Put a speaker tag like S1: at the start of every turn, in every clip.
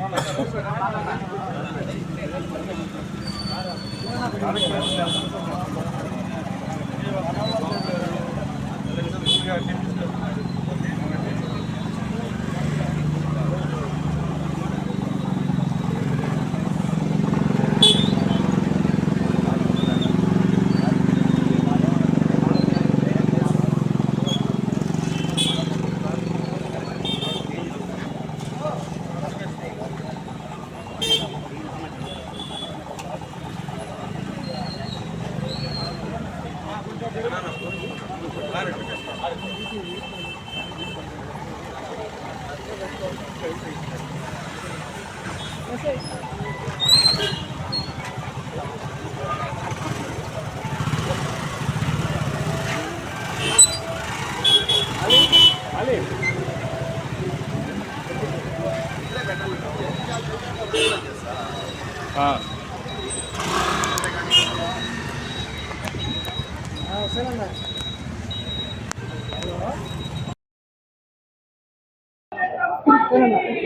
S1: Thank you.
S2: That's it.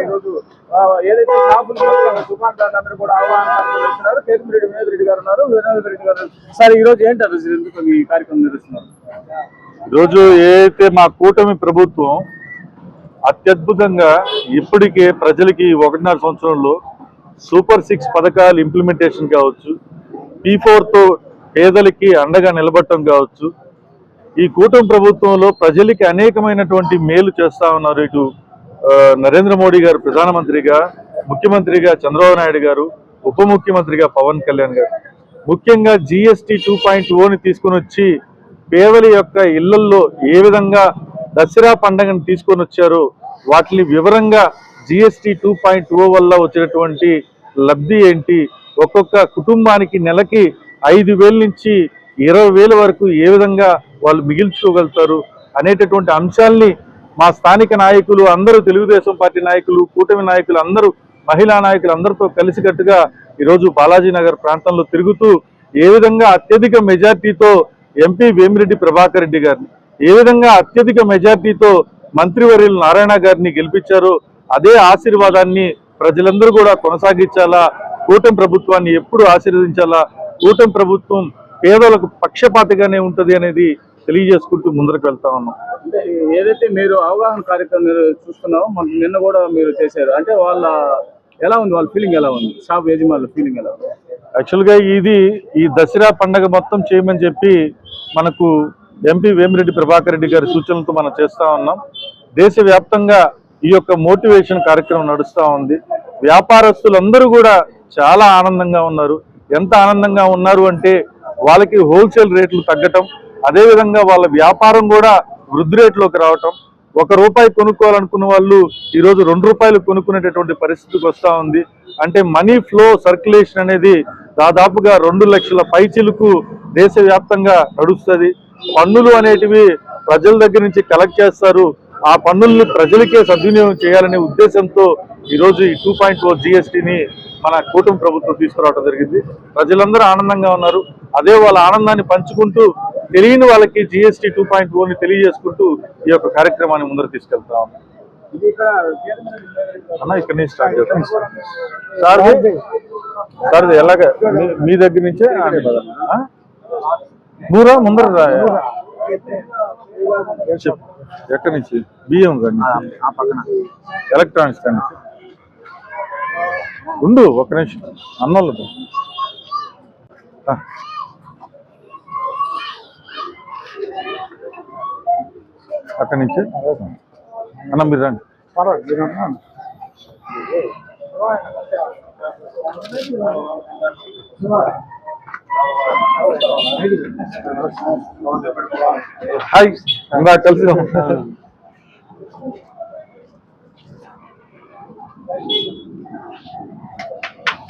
S2: ఈరోజు ఏదైతే షాపులు కూడా వినోద్ రెడ్డి గారు ఉన్నారు. వినోద్ రెడ్డి గారు సార్ ఈ రోజు ఏంటి అసలు ఎందుకు ఈ కార్యక్రమం నిర్వహిస్తున్నారు?
S3: ఈరోజు ఏదైతే మా కూటమి ప్రభుత్వం అత్యద్భుతంగా ఇప్పటికే ప్రజలకి ఒకటిన్నర సంవత్సరంలో సూపర్ సిక్స్ పథకాలు ఇంప్లిమెంటేషన్ కావచ్చు పీ తో పేదలకి అండగా నిలబడటం కావచ్చు ఈ కూటమి ప్రభుత్వంలో ప్రజలకి అనేకమైనటువంటి మేలు చేస్తా ఉన్నారు ఇటు నరేంద్ర మోడీ గారు ప్రధానమంత్రిగా ముఖ్యమంత్రిగా చంద్రబాబు నాయుడు గారు ఉప ముఖ్యమంత్రిగా పవన్ కళ్యాణ్ గారు. ముఖ్యంగా జిఎస్టీ టూ పాయింట్ ఓని తీసుకొని వచ్చి పేదల యొక్క ఇళ్ళల్లో ఏ విధంగా దసరా పండుగను తీసుకొని వచ్చారో వాటిని వివరంగా జిఎస్టీ టూ పాయింట్ ఓ వల్ల వచ్చినటువంటి లబ్ధి ఏంటి ఒక్కొక్క కుటుంబానికి నెలకి ఐదు వేల నుంచి ఇరవై వేల వరకు ఏ విధంగా వాళ్ళు మిగిల్చుకోగలుగుతారు అనేటటువంటి అంశాల్ని మా స్థానిక నాయకులు అందరూ తెలుగుదేశం పార్టీ నాయకులు కూటమి నాయకులు అందరూ మహిళా నాయకులు అందరితో కలిసికట్టుగా ఈరోజు బాలాజీ నగర్ ప్రాంతంలో తిరుగుతూ ఏ విధంగా అత్యధిక మెజార్టీతో ఎంపీ వేమిరెడ్డి ప్రభాకర్ రెడ్డి గారిని ఏ విధంగా అత్యధిక మెజార్టీతో మంత్రివర్యులు నారాయణ గారిని గెలిపించారో అదే ఆశీర్వాదాన్ని ప్రజలందరూ కూడా కొనసాగించాలా? కూటమి ప్రభుత్వాన్ని ఎప్పుడు ఆశీర్వదించాలా? కూటమి ప్రభుత్వం పేదలకు పక్షపాతిగానే ఉంటుంది అనేది తెలియజేసుకుంటూ ముందరకు వెళ్తా ఉన్నాం.
S2: అంటే ఏదైతే మీరు అవగాహన కార్యక్రమం చూస్తున్నారో మనకు నిన్న కూడా మీరు చేశారు. అంటే వాళ్ళ ఎలా ఉంది? వాళ్ళ ఫీలింగ్ ఎలా ఉంది? షాప్ యజమానుల ఫీలింగ్ ఎలా ఉంది?
S3: యాక్చువల్గా ఇది ఈ దసరా పండగ మొత్తం చేయమని చెప్పి మనకు ఎంపీ వేమిరెడ్డి ప్రభాకర్ రెడ్డి గారి సూచనలతో మనం చేస్తా ఉన్నాం. దేశవ్యాప్తంగా ఈ యొక్క మోటివేషన్ కార్యక్రమం నడుస్తూ ఉంది. వ్యాపారస్తులందరూ కూడా చాలా ఆనందంగా ఉన్నారు. ఎంత ఆనందంగా ఉన్నారు అంటే వాళ్ళకి హోల్సేల్ రేట్లు తగ్గటం అదేవిధంగా వాళ్ళ వ్యాపారం కూడా వృద్ధి రేట్లోకి రావటం ఒక రూపాయి కొనుక్కోవాలనుకున్న వాళ్ళు ఈరోజు రెండు రూపాయలు కొనుక్కునేటటువంటి పరిస్థితికి వస్తూ ఉంది. అంటే మనీ ఫ్లో సర్క్యులేషన్ అనేది దాదాపుగా రెండు లక్షల పైచిలకు దేశవ్యాప్తంగా నడుస్తుంది. పన్నులు అనేటివి ప్రజల దగ్గర నుంచి కలెక్ట్ చేస్తారు. ఆ పన్నుల్ని ప్రజలకే సద్వినియోగం చేయాలనే ఉద్దేశంతో ఈరోజు ఈ టూ పాయింట్ ఫోర్ జిఎస్టీని మన కూటమి ప్రభుత్వం తీసుకురావడం జరిగింది. ప్రజలందరూ ఆనందంగా ఉన్నారు. అదే వాళ్ళ ఆనందాన్ని పంచుకుంటూ తెలియని వాళ్ళకి జిఎస్టీ టూ పాయింట్ ఓని తెలియజేసుకుంటూ ఈ యొక్క కార్యక్రమాన్ని ముందర తీసుకెళ్తా ఉన్నాం.
S2: ఇది ఇక్కడ
S3: అన్న ఇక్కడ నుంచి స్టార్ట్ చేస్తాం సార్ సార్ ఎలాగ? మీ- మీ దగ్గర నుంచే? ఆ? నూరా? ముందర ఎక్కడి నుంచి? బియ్యం
S2: పక్కన.
S3: ఎలక్ట్రానిక్స్ కాడి నుంచి. ఉండు ఒక్క నిమిషం. అన్నోళ్ళు అక్కడి నుంచి అన్న మీరు రండి. హాయ్ ఇంకా కలిసి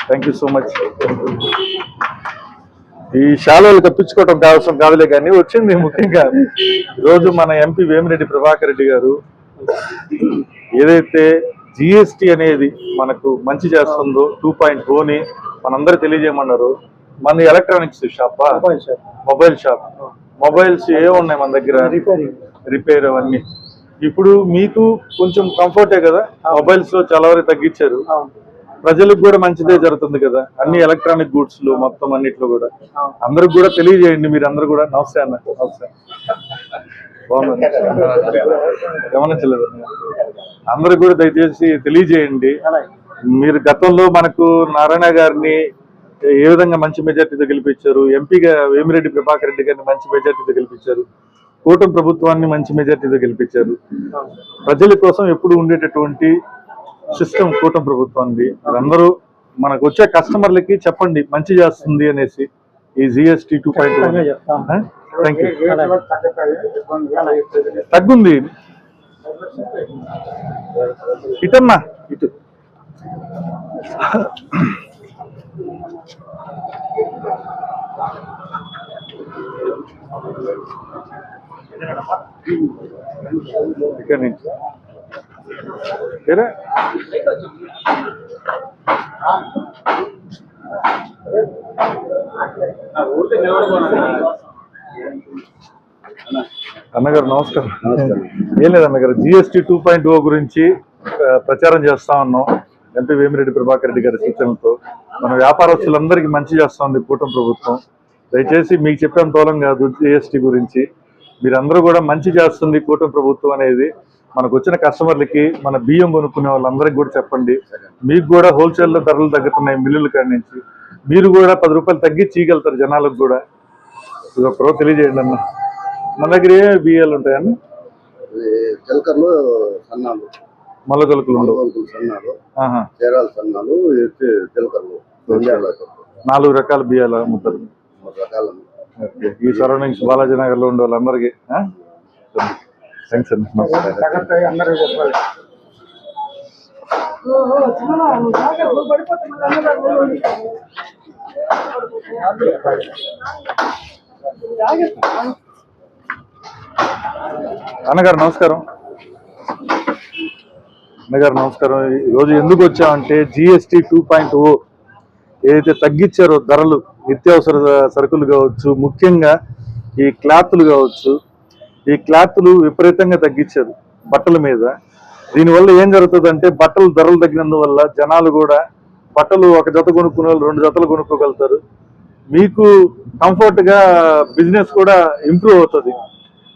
S3: థ్యాంక్ యూ సో మచ్ ఈ శాలువలు తప్పించుకోవటం కావాల్సిన కాదులే కానీ వచ్చింది ముఖ్యంగా. ఈరోజు మన ఎంపీ వేమిరెడ్డి ప్రభాకర్ రెడ్డి గారు ఏదైతే జిఎస్టి అనేది మనకు మంచి చేస్తుందో టూ పాయింట్ ఓని మనందరూ తెలియజేయమన్నారు. మన ఎలక్ట్రానిక్స్ షాపా? మొబైల్ షాప్ మొబైల్స్ ఏ ఉన్నాయి మన దగ్గర? రిపేర్ అవన్నీ. ఇప్పుడు మీకు కొంచెం కంఫర్టే కదా? మొబైల్స్లో చాలా వరకు తగ్గించారు ప్రజలకు కూడా మంచిదే జరుగుతుంది కదా. అన్ని ఎలక్ట్రానిక్ గూడ్స్లో మొత్తం అన్నిట్లో కూడా. అందరికి కూడా తెలియజేయండి మీరు అందరూ కూడా. నమస్తే అన్న. నమస్తే. బాగుంది గమనించలేదు. అందరూ కూడా దయచేసి తెలియజేయండి. మీరు గతంలో మనకు నారాయణ గారిని ఏ విధంగా మంచి మెజార్టీతో గెలిపించారు? ఎంపీగా వేమిరెడ్డి ప్రభాకర్ రెడ్డి గారిని మంచి మెజార్టీతో గెలిపించారు. కూటమి ప్రభుత్వాన్ని మంచి మెజార్టీతో గెలిపించారు. ప్రజల కోసం ఎప్పుడు ఉండేటటువంటి సిస్టమ్ కూటమి ప్రభుత్వాన్ని అందరూ మనకు వచ్చే కస్టమర్లకి చెప్పండి మంచి చేస్తుంది అనేసి ఈ GST two point thank you తగ్గుంది. ఇటమ్మా ఇటు. ఇక్కడ నుంచి. ఏరా? అన్నగారు నమస్కారం. ఏం లేదు అన్నగారు జిఎస్టీ టూ పాయింట్ ఓ గురించి ప్రచారం చేస్తా ఉన్నాం. ఎంపీ వేమిరెడ్డి ప్రభాకర్ రెడ్డి గారి సూచనలతో. మన వ్యాపారస్తులందరికీ మంచి చేస్తా ఉంది కూటమి ప్రభుత్వం. దయచేసి మీకు చెప్పేంత కాదు జిఎస్టీ గురించి. మీరందరూ కూడా మంచి చేస్తుంది కూటమి ప్రభుత్వం అనేది. మనకు వచ్చిన కస్టమర్లకి మన బియ్యం కొనుక్కునే వాళ్ళందరికీ కూడా చెప్పండి. మీకు కూడా హోల్సేల్లో ధరలు తగ్గుతున్నాయి మిల్లుల కాడి నుంచి. మీరు కూడా పది రూపాయలు తగ్గించి ఇవ్వగలుగుతారు జనాలకు కూడా. ఇది ఒకరో తెలియజేయండి అన్న. మన దగ్గర ఏ బియ్యాలు ఉంటాయన్న?
S1: చిలకర్లు సన్నాలు. సన్నాలు. చీరాల సన్నాలు
S3: నాలుగు రకాల బియ్యాలు అమ్ముతారు
S1: మూడు రకాలు.
S3: ఓకే. ఈ సరౌండింగ్స్ బాలాజీ నగర్లో ఉండే వాళ్ళందరికీ థ్యాంక్స్ అండి అన్నగారు నమస్కారం. అన్నగారు నమస్కారం. ఈరోజు రోజు ఎందుకు వచ్చామంటే జిఎస్టీ టూ పాయింట్ ఓ ఏదైతే తగ్గించారో ధరలు నిత్యావసర సరుకులు కావచ్చు ముఖ్యంగా ఈ క్లాత్లు కావచ్చు ఈ క్లాత్లు విపరీతంగా తగ్గించారు బట్టల మీద. దీనివల్ల ఏం జరుగుతుందంటే బట్టలు ధరలు తగ్గినందువల్ల జనాలు కూడా బట్టలు ఒక జత కొనుక్కునే వాళ్ళు రెండు జతలు కొనుక్కోగలుగుతారు. మీకు కంఫర్ట్గా బిజినెస్ కూడా ఇంప్రూవ్ అవుతుంది.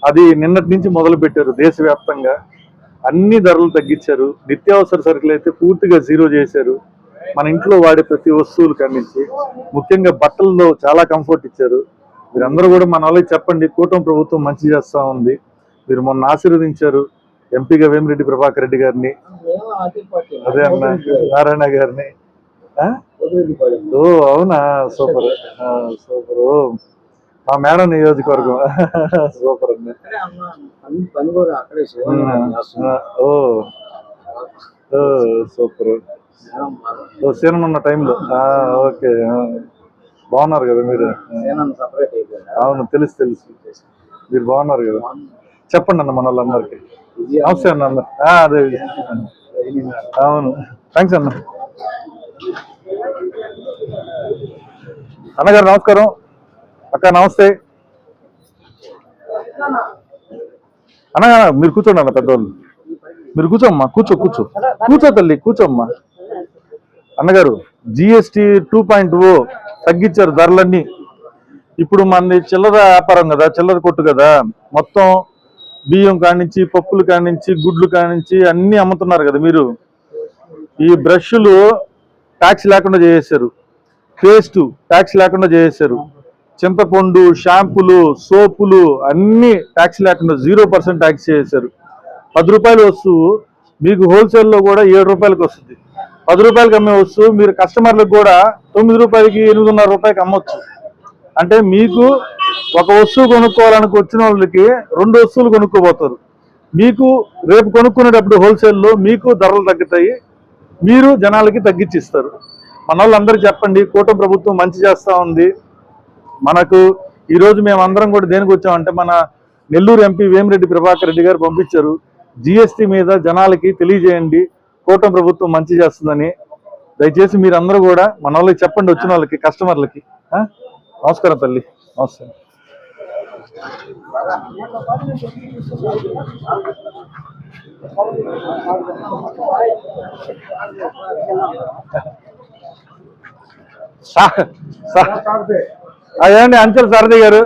S3: అది నిన్నటి నుంచి మొదలు పెట్టారు దేశవ్యాప్తంగా. అన్ని ధరలు తగ్గించారు. నిత్యావసర సరుకులు అయితే పూర్తిగా జీరో చేశారు. మన ఇంట్లో వాడే ప్రతి వస్తువులు ఖండించి ముఖ్యంగా బట్టల్లో చాలా కంఫర్ట్ ఇచ్చారు. మీరందరూ కూడా మన వాళ్ళకి చెప్పండి కూటమి ప్రభుత్వం మంచి చేస్తా ఉంది. మీరు మొన్న ఆశీర్వదించారు ఎంపీగా వేమిరెడ్డి ప్రభాకర్ రెడ్డి గారిని. అదే అన్న నారాయణ గారిని. ఓ అవునా? సూపర్. సూపర్. ఓ మా మేడం నియోజకవర్గం. సూపర్ అండి ఓ ఓ సూపర్. ఓ సీనం ఉన్న టైంలో. ఓకే బాగున్నారు కదా మీరు? అవును తెలుసు తెలుసు. మీరు బాగున్నారు కదా? చెప్పండి అన్న మన వాళ్ళందరికీ నమస్తే అన్న అందరు అదే అవును. థ్యాంక్స్ అన్న. అన్నగారు నమస్కారం. అక్క నమస్తే. అన్న మీరు కూర్చోండి అన్న పెద్దవాళ్ళు మీరు కూర్చోమ్మా కూర్చో కూర్చో. కూర్చో తల్లి కూర్చోమ్మా. అన్నగారు జిఎస్టి టూ పాయింట్ ఓ తగ్గించారు ధరలన్నీ. ఇప్పుడు మనది చిల్లర వ్యాపారం కదా చిల్లర కొట్టు కదా. మొత్తం బియ్యం కానించి పప్పులు కానించి గుడ్లు కానించి అన్నీ అమ్ముతున్నారు కదా మీరు. ఈ బ్రష్లు ట్యాక్స్ లేకుండా చేసేసారు పేస్ట్ ట్యాక్స్ లేకుండా చేసేసారు చింతపండు షాంపులు సోపులు అన్నీ ట్యాక్స్ లేకుండా జీరో పర్సెంట్ ట్యాక్స్ చేసేసారు పది రూపాయలు వస్తువు మీకు హోల్సేల్లో కూడా ఏడు రూపాయలకి వస్తుంది. పది రూపాయలకి అమ్మే వస్తువు మీరు కస్టమర్లకు కూడా తొమ్మిది రూపాయలకి ఎనిమిదిన్నర రూపాయలకి అమ్మొచ్చు. అంటే మీకు ఒక వస్తువు కొనుక్కోవాలని వచ్చిన వాళ్ళకి రెండు వస్తువులు కొనుక్కోబోతారు. మీకు రేపు కొనుక్కునేటప్పుడు హోల్సేల్లో మీకు ధరలు తగ్గుతాయి మీరు జనాలకి తగ్గించిస్తారు. మన వాళ్ళందరికీ చెప్పండి కూటమి ప్రభుత్వం మంచి చేస్తూ ఉంది. మనకు ఈరోజు మేమందరం మేము అందరం కూడా దేనికి వచ్చామంటే మన నెల్లూరు ఎంపీ వేమిరెడ్డి ప్రభాకర్ రెడ్డి గారు పంపించారు. జిఎస్టీ మీద జనాలకి తెలియజేయండి. కూటమి ప్రభుత్వం మంచి చేస్తుందని దయచేసి మీరు అందరూ కూడా మన వాళ్ళకి చెప్పండి వచ్చిన వాళ్ళకి కస్టమర్లకి. నమస్కారం తల్లి. నమస్కారం అదేండి అంచెల్ సరది గారు?